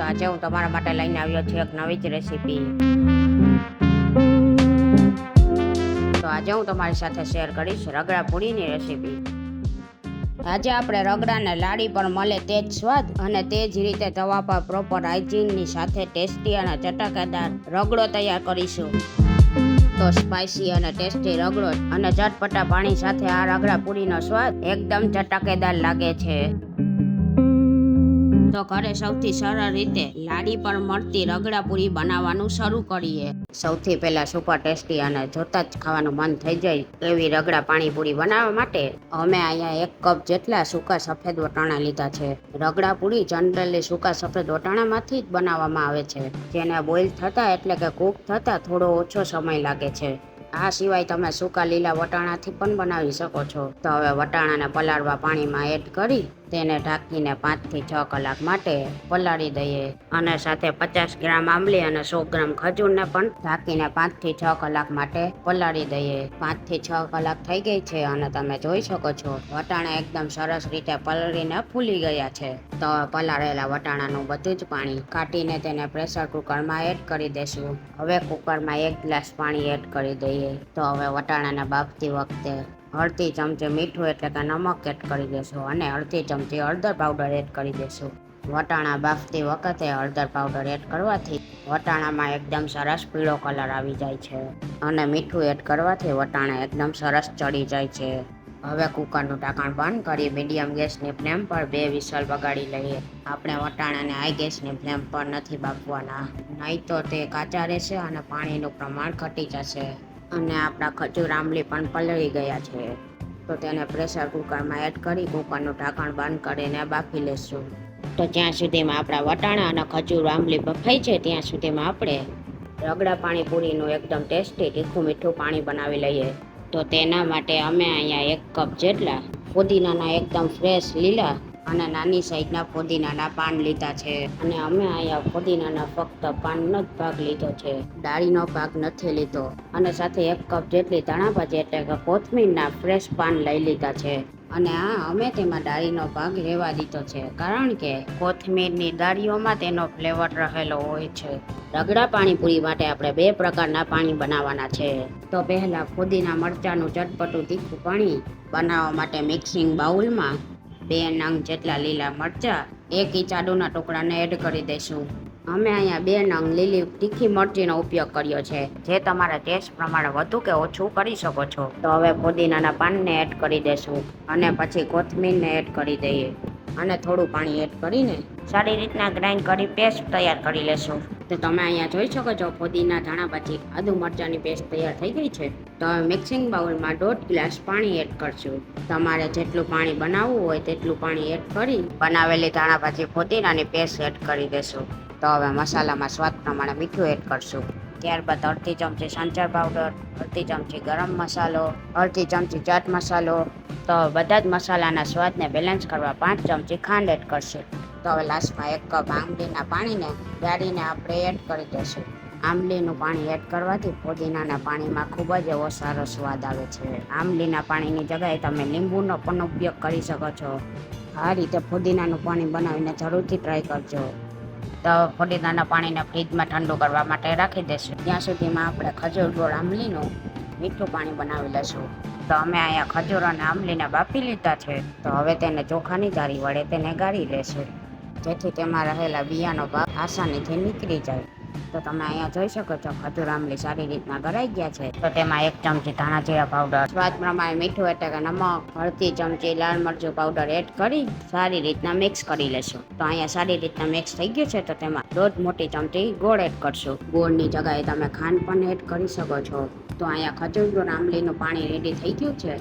તો આજે હું તમારા માટે લઈને આવ્યો છું એક નવી જ રેસીપી તો આજે હું તમારી સાથે શેર કરીશ રગડા પૂરીની રેસીપી આજે આપણે રગડાને લાડી પર મળે તે જ સ્વાદ અને તે જ રીતે તવા પર પ્રોપર હાઇજીનની સાથે ટેસ્ટી અને ચટાકેદાર રગડો તૈયાર કરીશું. તો સ્પાઇસી અને ટેસ્ટી રગડો અને ચટપટા પાણી સાથે આ રગડા પૂરીનો સ્વાદ એકદમ ચટાકેદાર લાગે છે. તો ઘરે સૌથી સરળ રીતે લાડી પર મળતી રગડા પૂરી બનાવવાનું શરૂ કરીએ. સૌથી પહેલા સુપર ટેસ્ટી અને જોતા જ ખાવાનું મન થઈ જાય એવી રગડા પાણીપુરી બનાવવા માટે અમે અહીંયા એક કપ જેટલા સૂકા સફેદ વટાણા લીધા છે. રગડા પૂરી જનરલી સૂકા સફેદ વટાણામાંથી જ બનાવવામાં આવે છે. જેને બોઇલ થતા એટલે કે કૂક થતા થોડો ઓછો સમય લાગે છે. આ સિવાય તમે સૂકા લીલા વટાણાથી પણ બનાવી શકો છો. તો હવે વટાણાને પલાળવા પાણીમાં એડ કરી તેને ઢાંકીને પાંચથી છ કલાક માટે પલાળી દઈએ. અને સાથે પચાસ ગ્રામ આંબલી અને સો ગ્રામ ખજૂરને પણ ઢાંકીને પાંચથી છ કલાક માટે પલાળી દઈએ. પાંચથી છ કલાક થઈ ગઈ છે અને તમે જોઈ શકો છો, વટાણા એકદમ સરસ રીતે પલળીને ફૂલી ગયા છે. તો પલાળેલા વટાણાનું બધું જ પાણી કાઢીને તેને પ્રેશર કુકરમાં એડ કરી દેશું. હવે કુકરમાં એક ગ્લાસ પાણી એડ કરી દઈએ. તો હવે વટાણાને બાફતી વખતે અડધી ચમચી મીઠું એટલે કે નમક એડ કરી દેશું અને અડધી ચમચી હળદર પાવડર એડ કરી દેશું. વટાણા બાફતી વખતે હળદર પાવડર એડ કરવાથી વટાણામાં એકદમ સરસ પીળો કલર આવી જાય છે અને મીઠું એડ કરવાથી વટાણા એકદમ સરસ ચડી જાય છે. હવે કુકરનું ઢાંકણ બંધ કરી મીડિયમ ગેસની ફ્લેમ પર બે વિસલ વગાડી લઈએ. આપણે વટાણાને હાઈ ગેસની ફ્લેમ પર નથી બાફવાના. નહીં તો તે કાચા રહેશે અને પાણીનું પ્રમાણ ઘટી જશે. અને આપણા ખજૂર આંબલી પણ પલળી ગયા છે. તો તેને પ્રેશર કુકરમાં એડ કરી કુકરનું ઢાંકણ બંધ કરીને બાફી લેશું. તો જ્યાં સુધીમાં આપણા વટાણા અને ખજૂર આંબલી બફાઈ છે, ત્યાં સુધીમાં આપણે રગડા પાણીપુરીનું એકદમ ટેસ્ટી તીખું મીઠું પાણી બનાવી લઈએ. તો તેના માટે અમે અહીંયા એક કપ જેટલા પુદીનાના એકદમ ફ્રેશ લીલા અને નાની સાઈઝના ફુદીનાના પાન લીધા છે. અને અમે અહીંયા ફુદીનાના ફક્ત પાનનો જ ભાગ લીધો છે. ડાળીનો ભાગ નથી લીધો. અને સાથે એક કપ જેટલી ધાણાભાજી એટલે કે કોથમીરના ફ્રેશ પાન લઈ લીધા છે. અને આ અમે તેમાં ડાળીનો ભાગ રહેવા દીધો છે. કારણ કે કોથમીરની ડાળીઓમાં તેનો ફ્લેવર રહેલો હોય છે. રગડા પાણીપુરી માટે આપણે બે પ્રકારના પાણી બનાવવાના છે. તો પહેલાં ફુદીના મરચાંનું ચટપટું તીખું પાણી બનાવવા માટે મિક્સિંગ બાઉલમાં બે નંગ જેટલા લીલા મરચાં, એક ઈચાડુના ટુકડાને એડ કરી દઈશું. અમે અહીંયા બે નંગ લીલી તીખી મરચીનો ઉપયોગ કર્યો છે, જે તમારા ટેસ્ટ પ્રમાણે વધુ કે ઓછું કરી શકો છો. તો હવે પુદીનાના પાનને એડ કરી દેશું અને પછી કોથમીરને એડ કરી દઈએ. અને થોડું પાણી એડ કરીને સારી રીતના ગ્રાઇન્ડ કરી પેસ્ટ તૈયાર કરી લેશું. તો તમે અહીંયા જોઈ શકો છો પુદીના ધાણા પછી આદુ મરચાંની પેસ્ટ તૈયાર થઈ ગઈ છે. તો હવે મિક્સિંગ બાઉલમાં દોઢ ગ્લાસ પાણી એડ કરશું. તમારે જેટલું પાણી બનાવવું હોય તેટલું પાણી એડ કરી બનાવેલી ધાણા પછી પુદીનાની પેસ્ટ એડ કરી દેશું. તો હવે મસાલામાં સ્વાદ પ્રમાણે મીઠું એડ કરશું. ત્યારબાદ અડધી ચમચી સંચર પાવડર, અડધી ચમચી ગરમ મસાલો, અડધી ચમચી ચાટ મસાલો. તો બધા જ મસાલાના સ્વાદને બેલેન્સ કરવા પાંચ ચમચી ખાંડ એડ કરશું. તો હવે લાસ્ટમાં એક કપ આંબલીના પાણીને ગાળીને આપણે એડ કરી દઈશું. આંબલીનું પાણી એડ કરવાથી પુદીનાના પાણીમાં ખૂબ જ એવો સારો સ્વાદ આવે છે. આંબલીના પાણીની જગ્યાએ તમે લીંબુનો પણ ઉપયોગ કરી શકો છો. આ રીતે પુદીનાનું પાણી બનાવીને જરૂરથી ટ્રાય કરજો. તો પુદીનાના પાણીને ફ્રીજમાં ઠંડુ કરવા માટે રાખી દેશું ત્યાં સુધીમાં આપણે ખજૂર ગોળ આંબલીનું મીઠું પાણી બનાવી લઈશું. તો અમે અહીંયા ખજૂર અને આંબલીને બાફી લીધા છે. તો હવે તેને ચોખાની જારી વડે તેને ગાળી લેશું. જેથી તેમાં રહેલા બિયાનો ભાગ આસાનીથી નીકળી જાય. તો તમે અહીંયા જોઈ શકો છો, ખજૂર આંબલી સારી રીતના ગરાઈ ગયા છે. તો તેમાં એક ચમચી ધાણા જીરા પાવડર, સ્વાદ પ્રમાણે મીઠું એટલે કે નમક અડધી ચમચી, લાલ મરચું પાવડર એડ કરી સારી રીતના મિક્સ કરી લેશું. તો અહીંયા સારી રીતના મિક્સ થઈ ગયું છે, તો તેમાં દોઢ મોટી ચમચી ગોળ એડ કરશું. ગોળની જગ્યાએ તમે ખાંડ પણ એડ કરી શકો છો. તો અહીંયા ખજૂર ગોળ આંબલીનું પાણી રેડી થઈ ગયું છે.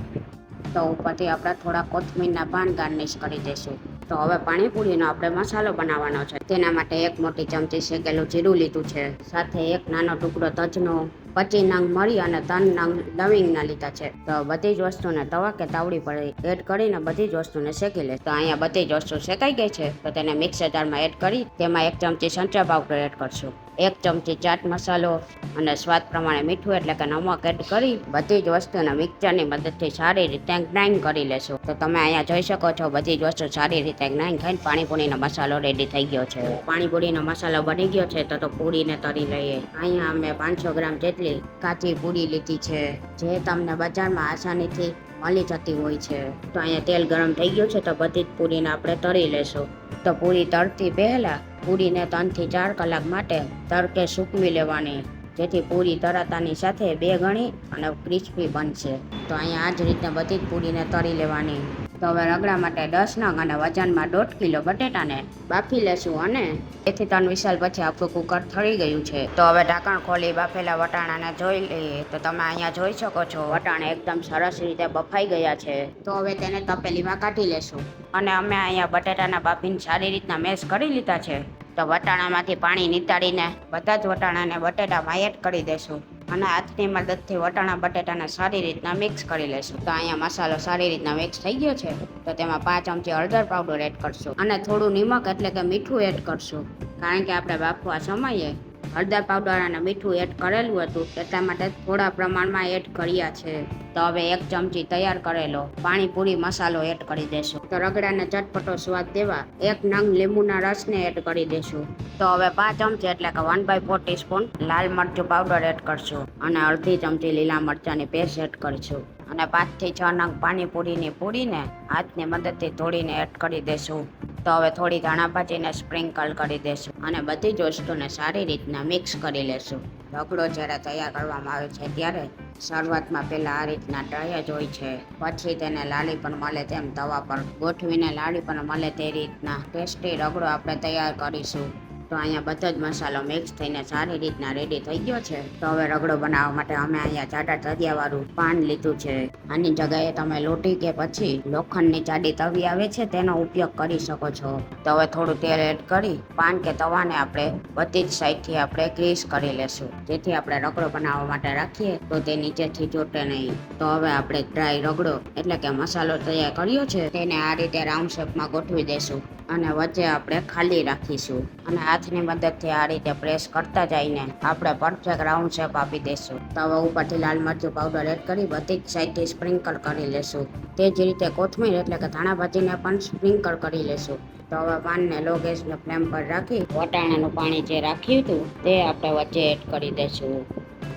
તો ઉપરથી આપણે થોડા કોથમીરના પાન ગાર્નિશ કરી દઈશું. તો હવે પાણીપુરીનો આપણે મસાલો બનાવવાનો છે. તેના માટે એક મોટી ચમચી શેકેલું જીરું લીધું છે. સાથે એક નાનો ટુકડો તજનો, પચી નંગ મરી અને ત્રણ નંગ લવિંગના લીધા છે. તો બધી જ વસ્તુને તવા કે તાવડી પર એડ કરીને બધી જ વસ્તુને શેકી લે. તો અહીંયા બધી જ વસ્તુ શેકાઈ ગઈ છે. તો તેને મિક્સર જારમાં એડ કરી, તેમાં એક ચમચી સંચા પાવડર એડ કરશું. એક ચમચી ચાટ મસાલો અને સ્વાદ પ્રમાણે મીઠું એટલે કે નમક એડ કરી બધી જ વસ્તુને મિક્સરની મદદથી સારી રીતે ગ્રાઇન્ડ કરી લેશું. તો તમે અહીંયા જોઈ શકો છો, બધી જ વસ્તુ સારી રીતે ગ્રાઇન્ડ થઈને પાણીપુરીનો મસાલો રેડી થઈ ગયો છે. પાણીપુરીનો મસાલો બની ગયો છે તો તો પૂરીને તરી લઈએ. અહીંયા અમે પાંચસો ગ્રામ જેટલી કાચી પૂરી લીધી છે. જે તમને બજારમાં આસાનીથી મળી જતી હોય છે. તો અહીંયા તેલ ગરમ થઈ ગયું છે તો બધી જ પૂરીને આપણે તરી લેશું. તો પૂરી તરતી પહેલા પૂરીને ત્રણથી ચાર કલાક માટે તડકે સૂકવી લેવાની. જેથી પૂરી તરાતાની સાથે બે ગણી અને ક્રિસ્પી બનશે. તો અહીંયા આ જ રીતે બધી જ પૂરીને તરી લેવાની. તો હવે રગડા માટે દસ નંગ અને વજનમાં દોઢ કિલો બટેટાને બાફી લેશું અને તેથી ત્રણ વિશાલ પછી આપણું કુકર થળી ગયું છે. તો હવે ઢાંકણ ખોલી બાફેલા વટાણાને જોઈ લઈએ. તો તમે અહીંયા જોઈ શકો છો, વટાણા એકદમ સરસ રીતે બફાઈ ગયા છે. તો હવે તેને તપેલીમાં કાઢી લેશું. અને અમે અહીંયા બટેટાના બાફીને સારી રીતના મેશ કરી લીધા છે. તો વટાણામાંથી પાણી નીતાડીને બધા જ વટાણાને બટેટામાં એડ કરી દેશું. અને હાથની મદદથી વટાણા, બટેટાને સારી રીતના મિક્સ કરી લેશું. તો અહીંયા મસાલો સારી રીતના મિક્સ થઈ ગયો છે. તો તેમાં પાંચ ચમચી હળદર પાવડર એડ કરશું. અને થોડું નિમક એટલે કે મીઠું એડ કરશું. કારણ કે આપણે બાફવા સમયે હળદર પાવડર અને મીઠું એડ કરેલું હતું એટલા માટે થોડા પ્રમાણમાં એડ કર્યા છે. તો હવે એક ચમચી તૈયાર કરેલો પાણીપુરી મસાલો એડ કરી દેશું. તો રગડાને ચટપટો સ્વાદ દેવા એક નંગ લીંબુના રસને એડ કરી દેશું. તો હવે પાંચ ચમચી એટલે કે વન બાય ફોર ટીસ્પૂન લાલ મરચું પાવડર એડ કરશું અને અડધી ચમચી લીલા મરચાંની પેસ્ટ એડ કરીશું. અને પાંચથી છ નંગ પાણીપુરીની પૂરીને હાથની મદદથી ધોળીને એડ કરી દેશું. તો હવે થોડી ધાણા ભાજીને સ્પ્રિંકલ કરી દેશું અને બધી જ વસ્તુને સારી રીતના મિક્સ કરી લેશું. રગડો જ્યારે તૈયાર કરવામાં આવે છે ત્યારે શરૂઆતમાં પહેલાં આ રીતના ડ્રાય જ હોય છે. પછી તેને લાલી પણ મળે તેમ તવા પર ગોઠવીને લાડી પણ મળે તે રીતના ટેસ્ટી રગડો આપણે તૈયાર કરીશું. તો અહીંયા બધો જ મસાલો મિક્સ થઈને સારી રીતના રેડી થઈ ગયો છે. તો હવે રગડો બનાવવા માટે અમે અહીંયા જાડા તરિયાવાળું પાન લીધું છે. આની જગ્યાએ તમે લોટી કે પછી લોખંડની જાડી તવી આવે છે તેનો ઉપયોગ કરી શકો છો. તો હવે થોડું તેલ એડ કરી પાન કે તવાને આપણે બધી જ સાઈડથી આપણે ગ્રીસ કરી લેશું. જેથી આપણે રગડો બનાવવા માટે રાખીએ તો તે નીચેથી ચોટે નહીં. તો હવે આપણે ડ્રાય રગડો એટલે કે મસાલો તૈયાર કર્યો છે તેને આ રીતે રાઉન્ડ શેપમાં ગોઠવી દેશું. અને વચ્ચે આપણે ખાલી રાખીશું. અને હાથની મદદથી આ રીતે પ્રેસ કરતા જઈને આપણે પરફેક્ટ રાઉન્ડ શેપ આપી દઈશું. તવા ઉપરથી લાલ મરચું પાવડર એડ કરી બધી જ સાઈડથી સ્પ્રિંકલ કરી લેશું. તે જ રીતે કોથમીર એટલે કે ધાણા ભાજીને પણ સ્પ્રિંકલ કરી લેશું. તો હવે પાનને લો ગેસને ફ્લેમ પર રાખી વટાણાનું પાણી જે રાખ્યું હતું તે આપણે વચ્ચે એડ કરી દઈશું.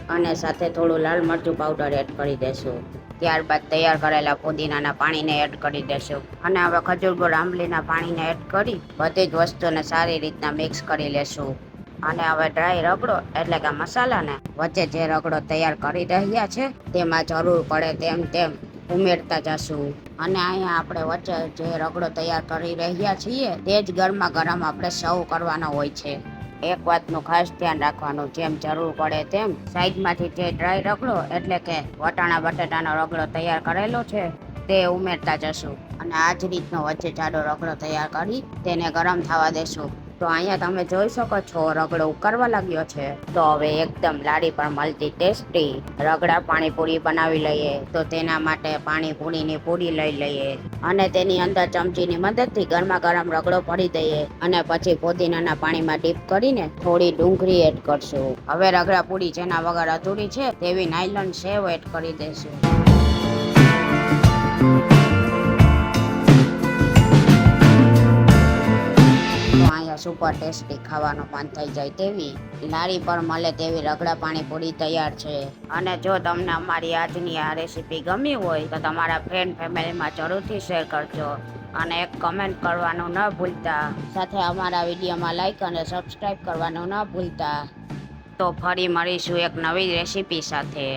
અને સાથે થોડું લાલ મરચું પાવડર એડ કરી દેશું ત્યારબાદ તૈયાર કરેલા પુદીનાના પાણીને એડ કરી દેશું. અને હવે ખજૂર ગોળ આંબલીના પાણીને એડ કરી બધી જ વસ્તુને સારી રીતના મિક્સ કરી લેશું. અને હવે ડ્રાય રગડો, એટલે કે મસાલાને વચ્ચે જે રગડો તૈયાર કરી રહ્યા છે, તેમાં જરૂર પડે તેમ તેમ ઉમેરતા જશું. અને અહીંયા આપણે વચ્ચે જે રગડો તૈયાર કરી રહ્યા છીએ, તે જ ગરમા ગરમ આપણે સર્વ કરવાનો હોય છે. એક વાતનું ખાસ ધ્યાન રાખવાનું, જેમ જરૂર પડે તેમ સાઈડમાંથી જે ડ્રાય રગડો, એટલે કે વટાણા બટેટાનો રગડો તૈયાર કરેલો છે, તે ઉમેરતા જશું. અને આ જ રીતનો વચ્ચે જાડો રગડો તૈયાર કરી તેને ગરમ થવા દેશું. તો અહીંયા તમે જોઈ શકો છો, રગડો ઉકળવા લાગ્યો છે. તો હવે એકદમ લાડી પર મળતી ટેસ્ટી રગડા પાણીપુરી બનાવી લઈએ. તો તેના માટે પાણીપુરીની પૂરી લઈ લઈએ. અને તેની અંદર ચમચીની મદદથી ગરમા ગરમ રગડો ભરી દઈએ. અને પછી પુદીનાના પાણીમાં ડીપ કરીને થોડી ડુંગળી એડ કરશું. હવે રગડા પૂરી જેના વગર અધૂરી છે, તેવી નાયલોન સેવ એડ કરી દઈશું. સુપર ટેસ્ટી ખાવાનું મન થઈ જાય તેવી લારી પર મળે તેવી રગડા પાણીપુરી તૈયાર છે. અને જો તમને અમારી આજની આ રેસીપી ગમી હોય તો તમારા ફ્રેન્ડ ફેમિલીમાં જરૂરથી શેર કરજો અને એક કમેન્ટ કરવાનું ન ભૂલતા. સાથે અમારા વિડીયોમાં લાઈક અને સબસ્ક્રાઈબ કરવાનું ન ભૂલતા. તો ફરી મળીશું એક નવી રેસીપી સાથે.